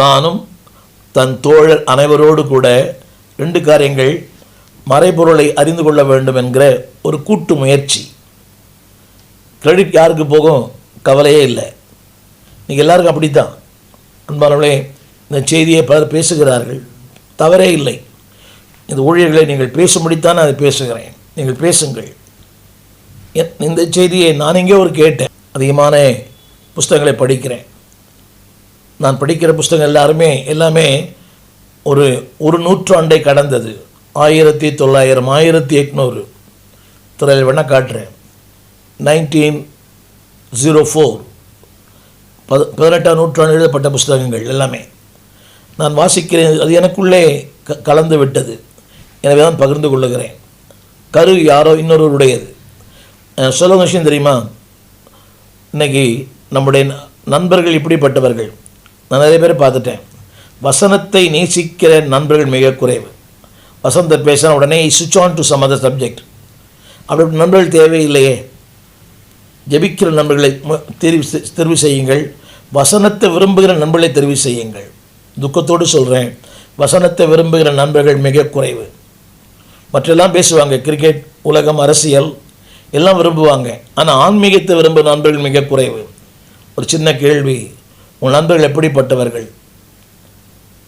தானும் தன் தோழர் அனைவரோடு கூட ரெண்டு காரியங்கள் மறைபொருளை அறிந்து கொள்ள வேண்டும் என்கிற ஒரு கூட்டு முயற்சி. கிரெடிட் யாருக்கு போகும்? கவலையே இல்லை. நீங்கள் எல்லாருக்கும் அப்படித்தான். அன்பானவர்களே இந்த செய்தியை பலர் பேசுகிறார்கள். தவறே இல்லை. இந்த ஊழியர்களை நீங்கள் பேசும்படித்தான் அதை பேசுகிறேன். நீங்கள் பேசுங்கள். இந்த செய்தியை நான் எங்கேயோ ஒரு கேட்டேன். அதிகமான புஸ்தகங்களை படிக்கிறேன். நான் படிக்கிற புஸ்தகம் எல்லாருமே எல்லாமே ஒரு ஒரு நூற்றாண்டை கடந்தது. ஆயிரத்தி தொள்ளாயிரம் ஆயிரத்தி எட்நூறு. துறையில் வேணால் காட்டுறேன். Nineteen zero four. பது பதினெட்டாம் நூற்றாண்டு எழுதப்பட்ட புஸ்தகங்கள் எல்லாமே. நான் வாசிக்கிறேன் அது எனக்குள்ளே க கலந்து விட்டது. எனவே தான் பகிர்ந்து கொள்ளுகிறேன். கரு யாரோ இன்னொருவருடையது. சொல்ல விஷயம் தெரியுமா? இன்னைக்கு நம்முடைய ந- நண்பர்கள் இப்படிப்பட்டவர்கள். நான் நிறைய பேர் பார்த்துட்டேன். வசனத்தை நேசிக்கிற நண்பர்கள் மிக குறைவு. வசந்த பேசின உடனே switch on to some other subject அப்படி நண்பர்கள் தேவையில்லையே. ஜெபிக்கிற நண்பர்களை தெரிவி தெரிவு தெரிவு செய்யுங்கள். வசனத்தை விரும்புகிற நண்பர்களை தெரிவு செய்யுங்கள். துக்கத்தோடு சொல்கிறேன் வசனத்தை விரும்புகிற நண்பர்கள் மிக குறைவு. மற்றெல்லாம் பேசுவாங்க. கிரிக்கெட் உலகம் அரசியல் எல்லாம் விரும்புவாங்க. ஆனால் ஆன்மீகத்தை விரும்புகிற நண்பர்கள் மிக குறைவு. ஒரு சின்ன கேள்வி. உன் நண்பர்கள் எப்படிப்பட்டவர்கள்?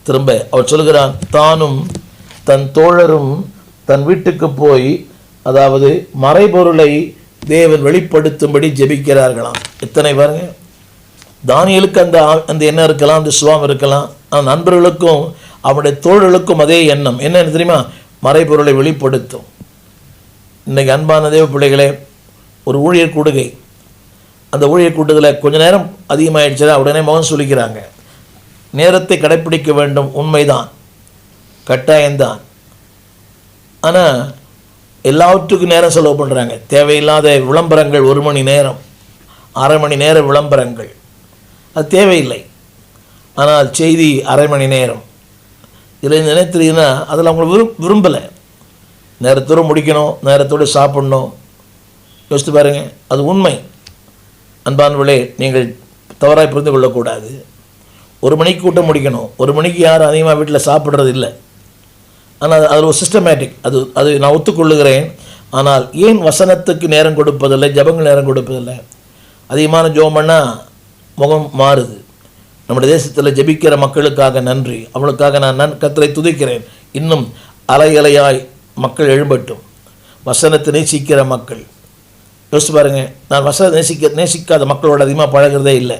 திரும்ப அவர் சொல்கிறான் தானும் தன் தோழரும் தன் வீட்டுக்கு போய் அதாவது மறைபொருளை தேவன் வெளிப்படுத்தும்படி ஜெபிக்கிறார்களாம். எத்தனை பாருங்க. தானியலுக்கு அந்த ஆ- அந்த எண்ணம் இருக்கலாம் அந்த சுவாம் இருக்கலாம். அந்த நண்பர்களுக்கும் அவனுடைய தோழர்களுக்கும் அதே எண்ணம். என்னென்னு தெரியுமா? மறைபொருளை வெளிப்படுத்தும். இன்னைக்கு அன்பான தேவ பிள்ளைகளே ஒரு ஊழியர் கூடுகை. அந்த ஊழியர் கூட்டத்தில் கொஞ்ச நேரம் அதிகமாகிடுச்சுன்னா உடனே முகம் சொல்லிக்கிறாங்க. நேரத்தை கடைப்பிடிக்க வேண்டும் உண்மைதான் கட்டாயம்தான். ஆனால் எல்லாவற்றுக்கும் நேரம் செலவு பண்ணுறாங்க தேவையில்லாத விளம்பரங்கள் ஒரு மணி நேரம் அரை மணி நேர விளம்பரங்கள். அது தேவையில்லை. ஆனால் செய்தி அரை மணி நேரம். இதில் நினைத்துறீங்கன்னா அதில் அவங்க விரும் விரும்பலை. நேரத்தோடு முடிக்கணும் நேரத்தோடு சாப்பிடணும். யோசித்து பாருங்கள் அது உண்மை. அன்பானவர்களே நீங்கள் தவறாக புரிந்து கொள்ளக்கூடாது. ஒரு மணிக்கு கூட்டம் முடிக்கணும். ஒரு மணிக்கு யாரும் அதிகமாக வீட்டில் சாப்பிட்றது இல்லை ஆனால் அது ஒரு சிஸ்டமேட்டிக் அது அது நான் ஒத்துக்கொள்ளுகிறேன். ஆனால் ஏன் வசனத்துக்கு நேரம் கொடுப்பதில்லை ஜபங்கள் நேரம் கொடுப்பதில்லை? அதிகமான ஜோம் பண்ணால் முகம் மாறுது. நம்முடைய தேசத்தில் ஜெபிக்கிற மக்களுக்காக நன்றி. அவளுக்காக நான் நன் கத்தரை துதிக்கிறேன். இன்னும் அலை அலையாய் மக்கள் எழும்பட்டும். வசனத்தை நேசிக்கிற மக்கள். யோசிச்சு பாருங்க. நான் வசனம் நேசிக்க நேசிக்காத மக்களோட அதிகமாக பழகுறதே இல்லை.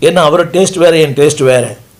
ஏன்னா அவரோட டேஸ்ட் வேறு என் டேஸ்ட் வேறு.